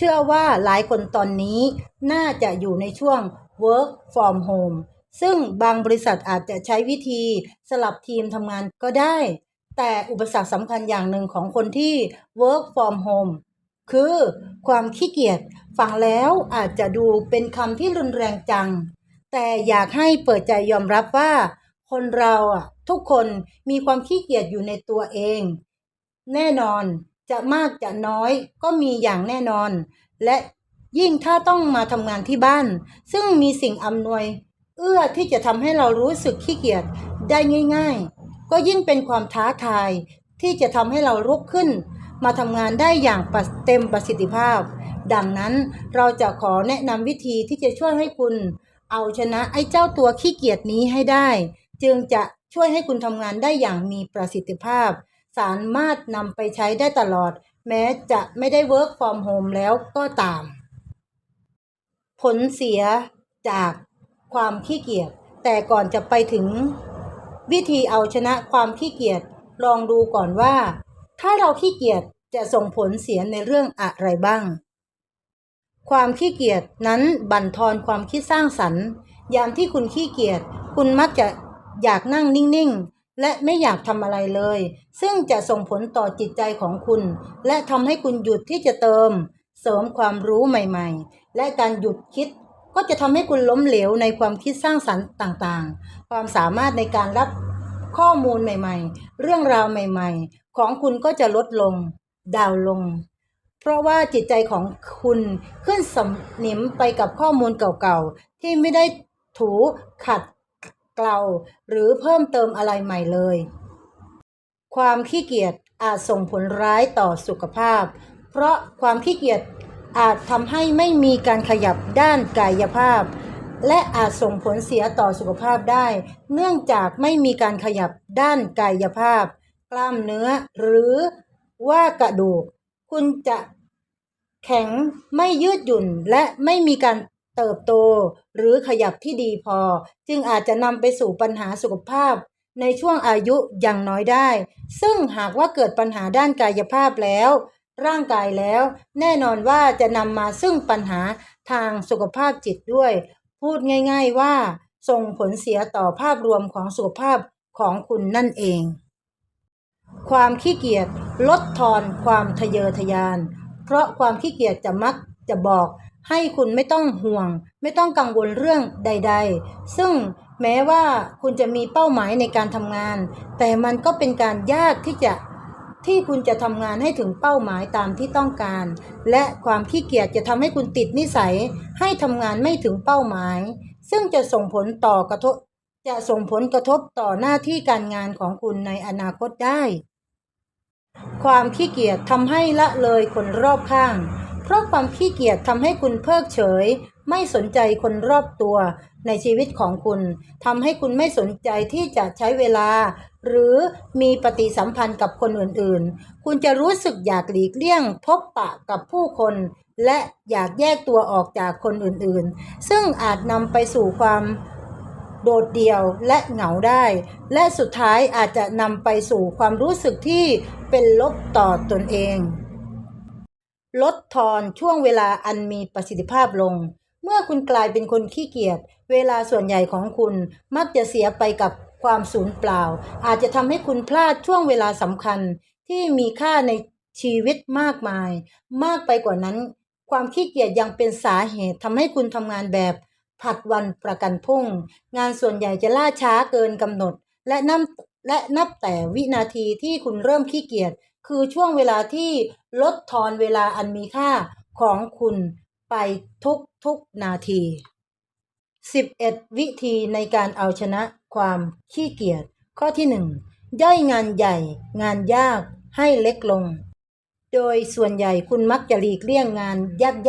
เชื่อว่าหลายคนตอนนี้น่าจะอยู่ในช่วง work from home ซึ่งบางบริษัทอาจจะใช้วิธีสลับทีมทำงานก็ได้ แต่อุปสรรคสำคัญอย่างหนึ่งของคนที่ work from home คือความขี้เกียจฟังแล้วอาจจะดูเป็นคำที่รุนแรงจัง แต่อยากให้เปิดใจยอมรับว่า คนเราอะทุกคนมีความขี้เกียจอยู่ในตัวเอง แน่นอน จะมากจะน้อยก็มีอย่างแน่นอน และยิ่งถ้าต้องมาทำงานที่บ้าน ซึ่งมีสิ่งอำนวย เอื้อที่จะทำให้เรารู้สึกขี้เกียจได้ง่าย ๆ ก็ยิ่งเป็นความท้าทายที่จะทำให้เราลุกขึ้น มาทำงานได้อย่างเต็มประสิทธิภาพ ดังนั้นเราจะขอแนะนำวิธีที่จะช่วยให้คุณ เอาชนะไอ้เจ้าตัวขี้เกียจนี้ให้ได้ จึงจะช่วยให้คุณทำงานได้อย่างมีประสิทธิภาพ สามารถนำไปใช้ได้ตลอด แม้จะไม่ได้ work from home แล้วก็ตาม ผลเสียจากความขี้เกียจแต่ก่อนจะไปถึง วิธีเอาชนะความขี้เกียจลองดูก่อนว่า ถ้าเราขี้เกียจจะส่งผลเสียในเรื่องอะไรบ้าง ความขี้เกียจนั้นบั่นทอนความคิดสร้างสรรค์ ยามที่คุณขี้เกียจคุณมักจะอยากนั่งนิ่งๆ และไม่อยากทำอะไรเลย ซึ่งจะส่งผลต่อจิตใจของคุณ และทำให้คุณหยุดที่จะเติม เสริมความรู้ใหม่ๆ และการหยุดคิดก็จะทำให้คุณล้มเหลวในความคิดสร้างสรรค์ต่างๆ ความสามารถในการรับข้อมูลใหม่ๆ เรื่องราวใหม่ๆ ของคุณก็จะลดลง ดาวลง เพราะว่าจิตใจของคุณขึ้นสนิมไปกับข้อมูลเก่าๆ ที่ไม่ได้ถูขัด เกลาหรือเพิ่มเติมอะไรใหม่เลย ความขี้เกียจอาจส่งผลร้ายต่อสุขภาพ เพราะความขี้เกียจอาจทำให้ไม่มีการขยับด้านกายภาพ และอาจส่งผลเสียต่อสุขภาพได้ เนื่องจากไม่มีการขยับด้านกายภาพ กล้ามเนื้อหรือว่ากระดูก คุณจะแข็งไม่ยืดหยุ่นและไม่มีการ เติบโต หรือขยับที่ดีพอ จึงอาจจะนำไปสู่ปัญหาสุขภาพ ในช่วงอายุอยังน้อยได้ ซึ่งหากว่าเกิดปัญหาด้านกายภาพแล้ว ร่างกายแล้ว แน่นอนว่าจะนำมาซึ่งปัญหาทางสุขภาพจิตด้วย พูดง่าย ๆว่า ส่งผลเสียต่อภาพรวมของสุขภาพของคุณนั่นเอง ความขี้เกียจลดทอนความทะเยอทะยาน เพราะความขี้เกียจจะมักจะบอก ให้คุณไม่ต้องห่วง ไม่ต้องกังวลเรื่องใด ๆ ซึ่งแม้ว่าคุณจะมีเป้าหมายในการทำงาน แต่มันก็เป็นการยากที่จะที่คุณจะทำงานให้ถึงเป้าหมายตามที่ต้องการ และความขี้เกียจจะทำให้คุณติดนิสัย ให้ทำงานไม่ถึงเป้าหมาย ซึ่งจะส่งผลต่อกระทบ จะส่งผลกระทบต่อหน้าที่การงานของคุณในอนาคตได้ ความขี้เกียจทำให้ละเลยคนรอบข้าง เพราะความขี้เกียจทำให้คุณเพิกเฉย ไม่สนใจคนรอบตัวในชีวิตของคุณทำให้คุณไม่สนใจที่จะใช้เวลา หรือมีปฏิสัมพันธ์กับคนอื่นๆ คุณจะรู้สึกอยากหลีกเลี่ยง พบปะกับผู้คน และอยากแยกตัวออกจากคนอื่นๆ ซึ่งอาจนำไปสู่ความโดดเดี่ยวและเหงาได้ และสุดท้ายอาจจะนำไปสู่ความรู้สึกที่เป็นลบต่อตนเอง ลดทอนช่วงเวลาอันมีประสิทธิภาพลง เมื่อคุณกลายเป็นคนขี้เกียจ เวลาส่วนใหญ่ของคุณมักจะเสียไปกับความสูญเปล่า อาจจะทำให้คุณพลาดช่วงเวลาสำคัญที่มีค่าในชีวิตมากมาย มากไปกว่านั้น ความขี้เกียจยังเป็นสาเหตุทำให้คุณทำงานแบบผัดวันประกันพรุ่ง งานส่วนใหญ่จะล่าช้าเกินกำหนด และนับและนับแต่วินาทีที่คุณเริ่มขี้เกียจ คือช่วงเวลาที่ลดทอนเวลาอันมีค่าของคุณไปทุกทุกนาที 11 วิธีในการเอาชนะความขี้เกียจ ข้อที่ 1 ย่อยงานใหญ่ งานยากให้เล็กลง โดยส่วนใหญ่คุณมักจะหลีกเลี่ยงงาน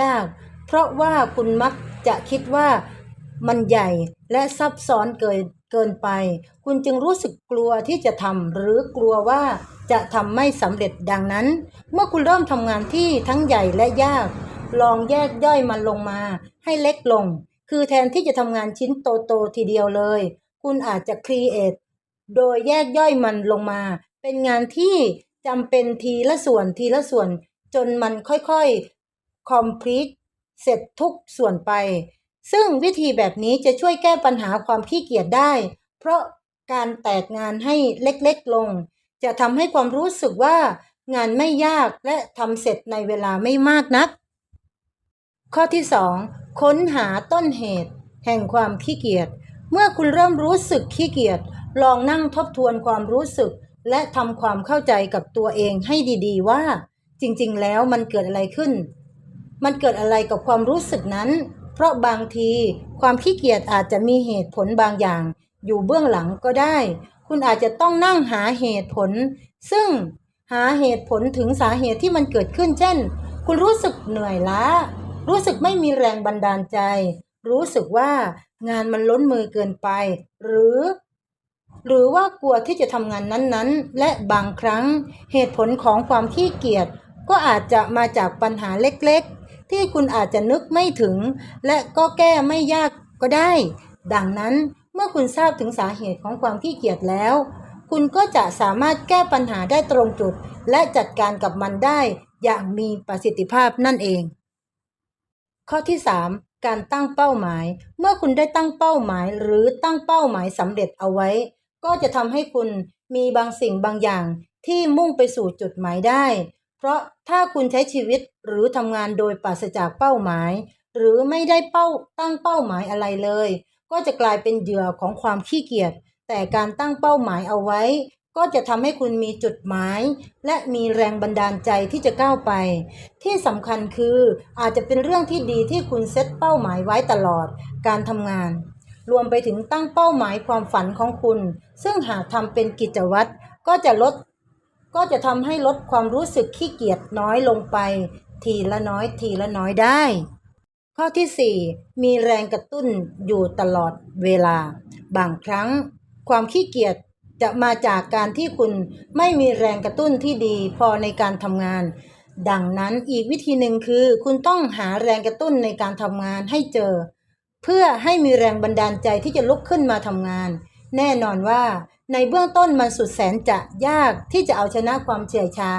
ยากๆ เพราะว่าคุณมักจะคิดว่ามันใหญ่และซับซ้อนเกินเกินไป คุณจึงรู้สึกกลัวที่จะทำหรือกลัวว่า จะทำไม่สำเร็จดังนั้น เมื่อคุณเริ่มทำงานที่ทั้งใหญ่และยาก ลองแยกย่อยมันลงมา ให้เล็กลง คือแทนที่จะทำงานชิ้นโตๆทีเดียวเลย คุณอาจจะครีเอทโดยแยกย่อยมันลงมา เป็นงานที่จำเป็นทีละส่วนทีละส่วน จนมันค่อย complete เสร็จทุกส่วนไป ซึ่งวิธีแบบนี้จะช่วยแก้ปัญหาความขี้เกียจได้ เพราะการแตกงานให้เล็กๆลง จะทำให้ความรู้สึกว่างานไม่ยากและทำเสร็จในเวลาไม่มากนัก ข้อที่ 2 ค้นหาต้นเหตุ แห่งความขี้เกียจ เมื่อคุณเริ่มรู้สึกขี้เกียจ ลองนั่งทบทวนความรู้สึก และทำความเข้าใจกับตัวเองให้ดีๆ ว่า จริงๆ แล้วมันเกิดอะไรขึ้น มันเกิดอะไรกับความรู้สึกนั้น เพราะบางทีความขี้เกียจอาจจะมีเหตุผลบางอย่าง อยู่เบื้องหลังก็ได้ คุณอาจจะต้องนั่งหาเหตุผล ซึ่งหาเหตุผลถึงสาเหตุที่มันเกิดขึ้น เช่น คุณรู้สึกเหนื่อยล้า รู้สึกไม่มีแรงบันดาลใจ รู้สึกว่างานมันล้นมือเกินไป หรือ หรือว่ากลัวที่จะทำงานนั้นๆ และบางครั้งเหตุผลของความขี้เกียจก็อาจจะมาจากปัญหาเล็กๆ ที่คุณอาจจะนึกไม่ถึง และก็แก้ไม่ยากก็ได้ ดังนั้น มื่อคุณทราบถึงสาเหตุของความขี้เกียจแล้ว คุณก็จะสามารถแก้ปัญหาได้ตรงจุด และจัดการกับมันได้อย่างมีประสิทธิภาพนั่นเอง ข้อที่ 3 การตั้งเป้าหมาย เมื่อคุณได้ตั้งเป้าหมายหรือตั้งเป้าหมายสำเร็จเอาไว้ ก็จะทำให้คุณมีบางสิ่งบางอย่างที่มุ่งไปสู่จุดหมายได้ เพราะถ้าคุณใช้ชีวิตหรือทำงานโดยปราศจากเป้าหมาย หรือไม่ได้เป้าตั้งเป้าหมายอะไรเลย ก็จะกลายเป็นเหยื่อของความขี้เกียจ แต่การตั้งเป้าหมายเอาไว้ ก็จะทำให้คุณมีจุดหมาย และมีแรงบันดาลใจที่จะก้าวไป ที่สำคัญคืออาจจะเป็นเรื่องที่ดีที่คุณเซตเป้าหมายไว้ตลอดการทำงาน รวมไปถึงตั้งเป้าหมายความฝันของคุณ ซึ่งหากทำเป็นกิจวัตรก็จะลด ก็จะทำให้ลดความรู้สึกขี้เกียจน้อยลงไป ทีละน้อยทีละน้อยได้ ข้อที่ 4 มีแรงกระตุ้นอยู่ตลอดเวลา บางครั้ง ความขี้เกียจจะมาจากการที่คุณไม่มีแรงกระตุ้นที่ดีพอในการทำงาน ดังนั้นอีกวิธีหนึ่งคือ คุณต้องหาแรงกระตุ้นในการทำงานให้เจอ เพื่อให้มีแรงบันดาลใจที่จะลุกขึ้นมาทำงาน แน่นอนว่า ในเบื้องต้นมันสุดแสนจะยากที่จะเอาชนะความเฉื่อยชา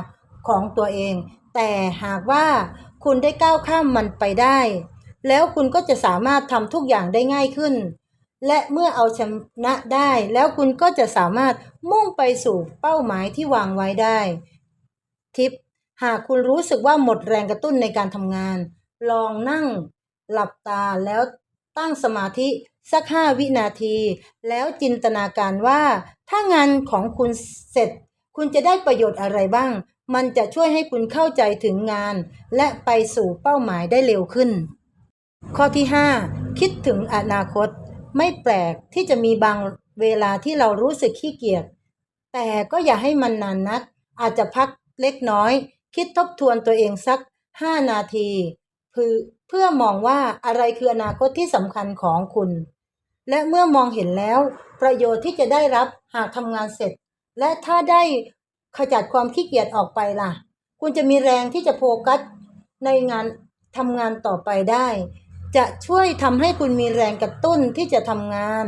ของตัวเอง แต่หากว่าคุณได้ก้าวข้ามมันไปได้ แล้วคุณก็จะสามารถทำทุกอย่างได้ง่ายขึ้น และเมื่อเอาชนะได้ แล้วคุณก็จะสามารถมุ่งไปสู่เป้าหมายที่วางไว้ได้ ทิป หากคุณรู้สึกว่าหมดแรงกระตุ้นในการทำงาน ลองนั่งหลับตาแล้วตั้งสมาธิสักห้าวินาที แล้วจินตนาการว่า ถ้างานของคุณเสร็จ คุณจะได้ประโยชน์อะไรบ้าง มันจะช่วยให้คุณเข้าใจถึงงาน และไปสู่เป้าหมายได้เร็วขึ้น ข้อที่ 5 คิดถึงอนาคต ไม่แปลกที่จะมีบางเวลาที่เรารู้สึกขี้เกียจแต่ก็อย่าให้มันนานนัก อาจจะพักเล็กน้อย คิดทบทวนตัวเองสัก 5 นาทีเพื่อเพื่อมองว่าอะไรคืออนาคตที่สำคัญของคุณ และเมื่อมองเห็นแล้ว ประโยชน์ที่จะได้รับหากทำงานเสร็จ และถ้าได้ขจัดความขี้เกียจออกไปล่ะ คุณจะมีแรงที่จะโฟกัสในงานทำงานต่อไปได้ จะช่วยทำให้คุณมีแรงกระตุ้นที่จะทำงาน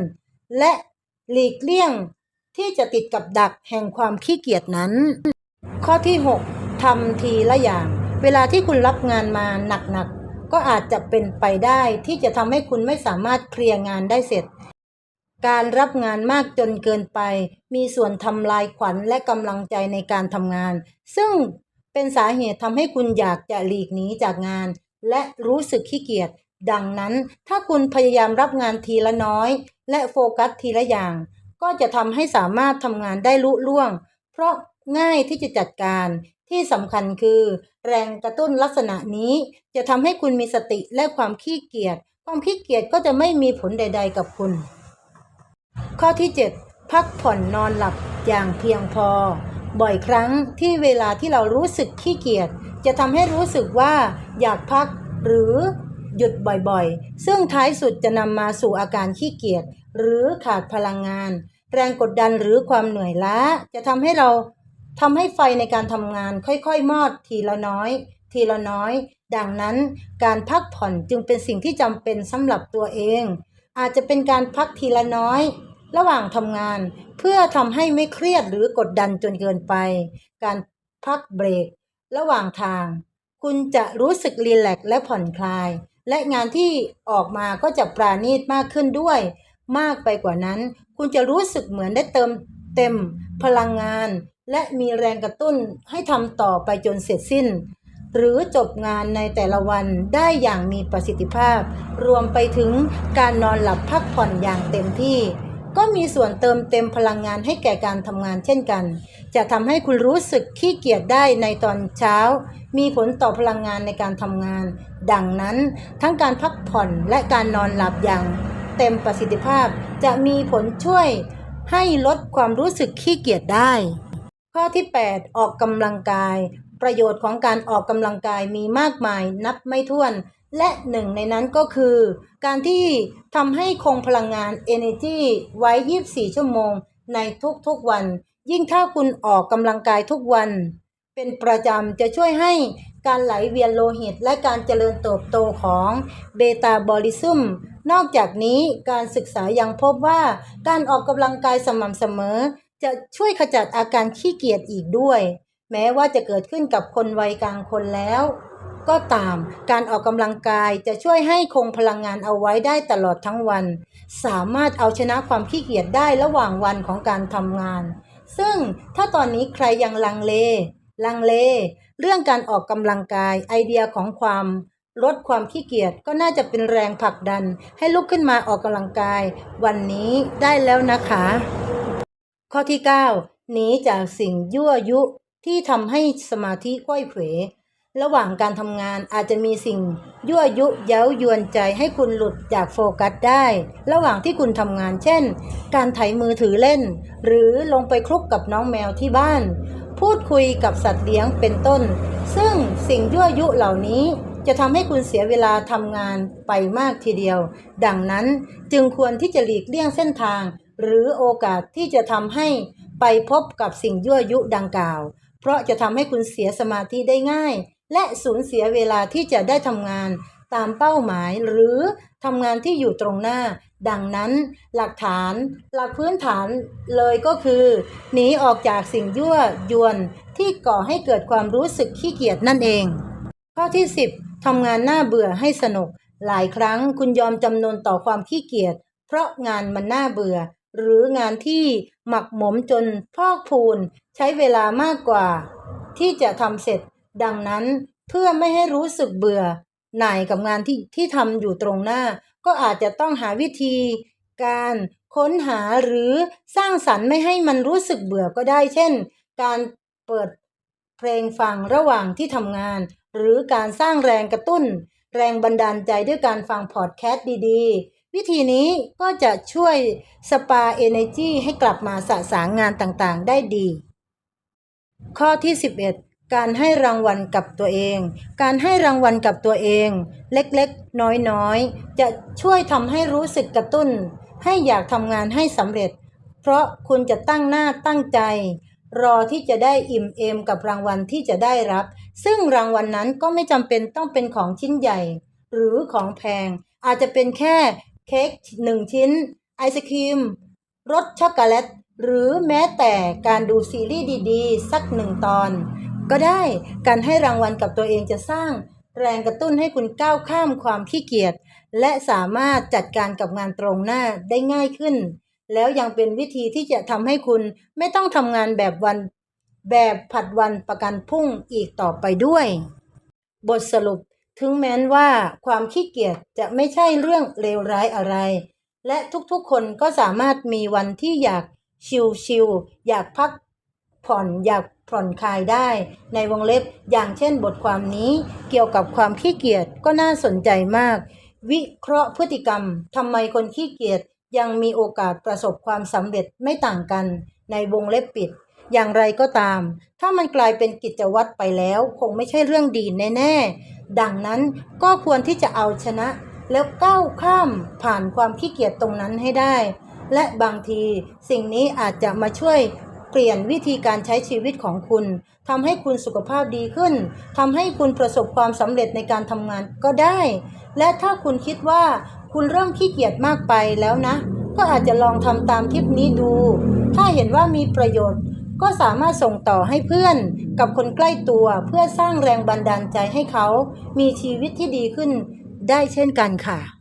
และหลีกเลี่ยงที่จะติดกับดักแห่งความขี้เกียจนั้น ข้อที่ 6ทำทีละอย่าง เวลาที่คุณรับงานมาหนักๆ ก็อาจจะเป็นไปได้ที่จะทำให้คุณไม่สามารถเคลียร์งานได้เสร็จ การรับงานมากจนเกินไป มีส่วนทำลายขวัญและกำลังใจในการทำงาน ซึ่งเป็นสาเหตุทำให้คุณอยากจะหลีกหนีจากงาน และรู้สึกขี้เกียจ ดังนั้นถ้าคุณพยายามรับงานทีละน้อย และโฟกัสทีละอย่าง ก็จะทำให้สามารถทำงานได้ลุล่วง เพราะง่ายที่จะจัดการที่สำคัญคือ แรงกระตุ้นลักษณะนี้ จะทำให้คุณมีสติและความขี้เกียจความขี้เกียจก็จะไม่มีผลใด ๆ กับคุณ ข้อที่ 7 พักผ่อนนอนหลับอย่างเพียงพอ บ่อยครั้งที่เวลาที่เรารู้สึกขี้เกียจจะทำให้รู้สึกว่าอยากพักหรือ หยุดบ่อยๆ ซึ่งท้ายสุดจะนำมาสู่อาการขี้เกียจหรือขาดพลังงาน แรงกดดันหรือความเหนื่อยล้า จะทำให้เราทำให้ไฟในการทำงานค่อยๆ มอดทีละน้อย ทีละน้อย ดังนั้นการพักผ่อนจึงเป็นสิ่งที่จำเป็นสำหรับตัวเอง อาจจะเป็นการพักทีละน้อย ระหว่างทำงาน เพื่อทำให้ไม่เครียดหรือกดดันจนเกินไป การพักเบรก ระหว่างทาง คุณจะรู้สึกรีแลกและผ่อนคลาย และงานที่ออกมาก็จะปราณีตมากขึ้นด้วย มากไปกว่านั้น คุณจะรู้สึกเหมือนได้เติมเต็มพลังงาน และมีแรงกระตุ้นให้ทำต่อไปจนเสร็จสิ้น หรือจบงานในแต่ละวันได้อย่างมีประสิทธิภาพ รวมไปถึงการนอนหลับพักผ่อนอย่างเต็มที่ ก็มีส่วนเติมเต็มพลังงานให้แก่การทำงานเช่นกัน จะทำให้คุณรู้สึกขี้เกียจได้ในตอนเช้า มีผลต่อพลังงานในการทำงาน ดังนั้นทั้งการพักผ่อนและการนอนหลับอย่าง เต็มประสิทธิภาพจะมีผลช่วยให้ลดความรู้สึกขี้เกียจได้ ข้อที่ 8 ออกกำลังกาย ประโยชน์ของการออกกำลังกายมีมากมายนับไม่ถ้วน และหนึ่งในนั้นก็คือ การที่ทำให้คงพลังงาน Energy ไว้ 24 ชั่วโมงในทุกๆวัน ยิ่งถ้าคุณออกกำลังกายทุกวัน เป็นประจำจะช่วยให้การไหลเวียนโลหิตและการเจริญเติบโตของเบตาบอลิซึมนอกจากนี้การศึกษายังพบว่าการออกกำลังกายสม่ำเสมอ จะช่วยขจัดอาการขี้เกียจอีกด้วย แม้ว่าจะเกิดขึ้นกับคนวัยกลางคนแล้ว ก็ตาม การออกกำลังกายจะช่วยให้คงพลังงานเอาไว้ได้ตลอดทั้งวัน สามารถเอาชนะความขี้เกียจได้ระหว่างวันของการทำงาน ซึ่งถ้าตอนนี้ใครยังลังเล ลังเล เรื่องการออกกำลังกายไอเดียของความลดความขี้เกียจก็น่าจะเป็นแรงผลักดัน ให้ลุกขึ้นมาออกกำลังกาย วันนี้ได้แล้วนะคะ ข้อที่ 9 หนีจากสิ่งยั่วยุที่ทำให้สมาธิค่อยเขว ระหว่างการทำงานอาจจะมีสิ่งยั่วยุเย้ายวนใจให้คุณหลุดจากโฟกัสได้ ระหว่างที่คุณทำงานเช่น การไถมือถือเล่น หรือลงไปคลุกกับน้องแมวที่บ้าน พูดคุยกับสัตว์เลี้ยงเป็นต้น ซึ่งสิ่งยั่วยุเหล่านี้จะทำให้คุณเสียเวลาทำงานไปมากทีเดียว ดังนั้นจึงควรที่จะหลีกเลี่ยงเส้นทาง หรือโอกาสที่จะทำให้ไปพบกับสิ่งยั่วยุดังกล่าว เพราะจะทำให้คุณเสียสมาธิได้ง่าย และสูญเสียเวลาที่จะได้ทำงานตามเป้าหมายหรือทำงานที่อยู่ตรงหน้า ดังนั้นหลักฐานหลักพื้นฐานเลยก็คือหนีออกจากสิ่งยั่วยวนที่ก่อให้เกิดความรู้สึกขี้เกียจนั่นเอง ข้อที่ 10ทำงานหน่าเบื่อให้สนุก หลายครั้งคุณยอมจำนนต่อความขี้เกียจเพราะงานมันน่าเบื่อ หรืองานที่หมักหมมจนพอกพูน ใช้เวลามากกว่า ที่จะทำเสร็จ ดังนั้นเพื่อไม่ให้รู้สึกเบื่อ หน่ายกับงานที่ที่ทำอยู่ตรงหน้า ก็อาจจะต้องหาวิธี การค้นหาหรือสร้างสรรค์ไม่ให้มันรู้สึกเบื่อก็ได้ เช่น การเปิดเพลงฟังระหว่างที่ทำงาน หรือการสร้างแรงกระตุ้น แรงบันดาลใจด้วยการฟังพอดแคสต์ดีๆ วิธีนี้ก็จะช่วยสปาเอเนจีให้กลับมาสะสางงานต่างๆ ได้ดี ข้อที่ 11 การให้รางวัลกับตัวเอง การให้รางวัลกับตัวเอง เล็กๆ น้อยๆ จะช่วยทำให้รู้สึกกระตุ้น ให้อยากทำงานให้สำเร็จ เพราะคุณจะตั้งหน้าตั้งใจ รอที่จะได้อิ่มเอมกับรางวัลที่จะได้รับ ซึ่งรางวัลนนั้นก็ไม่จำเป็นต้องเป็นของชิ้นใหญ่ หรือของแพง อาจจะเป็นแค่เค้กหนึ่งชิ้น ไอศครีมรสช็อกโกแลตหรือแม้แต่การดูซีรีส์ดีๆ สักหนึ่งตอน ก็ได้ การให้รางวัลกับตัวเองจะสร้าง แรงกระตุ้นให้คุณก้าวข้ามความขี้เกียจและสามารถจัดการกับงานตรงหน้าได้ง่ายขึ้น แล้วยังเป็นวิธีที่จะทำให้คุณไม่ต้องทำงานแบบวันแบบผัดวันประกันพุ่งอีกต่อไปด้วย บทสรุปถึงแม้นว่าความขี้เกียจจะไม่ใช่เรื่องเลวร้ายอะไร และทุกๆคนก็สามารถมีวันที่อยากชิลๆอยากพักผ่อนอยาก ผ่อนคลายได้ ในวงเล็บอย่างเช่นบทความนี้เกี่ยวกับความขี้เกียจก็น่าสนใจมาก วิเคราะห์พฤติกรรมทำไมคนขี้เกียจยังมีโอกาสประสบความสำเร็จไม่ต่างกัน ในวงเล็บปิด อย่างไรก็ตาม ถ้ามันกลายเป็นกิจวัตรไปแล้ว คงไม่ใช่เรื่องดีแน่ๆ ดังนั้นก็ควรที่จะเอาชนะ แล้วก้าวข้ามผ่านความขี้เกียจตรงนั้นให้ได้ และบางทีสิ่งนี้อาจจะมาช่วย เปลี่ยนวิธีการใช้ชีวิตของคุณทำให้คุณสุขภาพดีขึ้นทำให้คุณประสบความสำเร็จในการทำงานก็ได้ และถ้าคุณคิดว่าคุณเริ่มขี้เกียจมากไปแล้วนะ ก็อาจจะลองทำตามทิปนี้ดู ถ้าเห็นว่ามีประโยชน์ ก็สามารถส่งต่อให้เพื่อนกับคนใกล้ตัวเพื่อสร้างแรงบันดาลใจให้เขา มีชีวิตที่ดีขึ้นได้เช่นกันค่ะ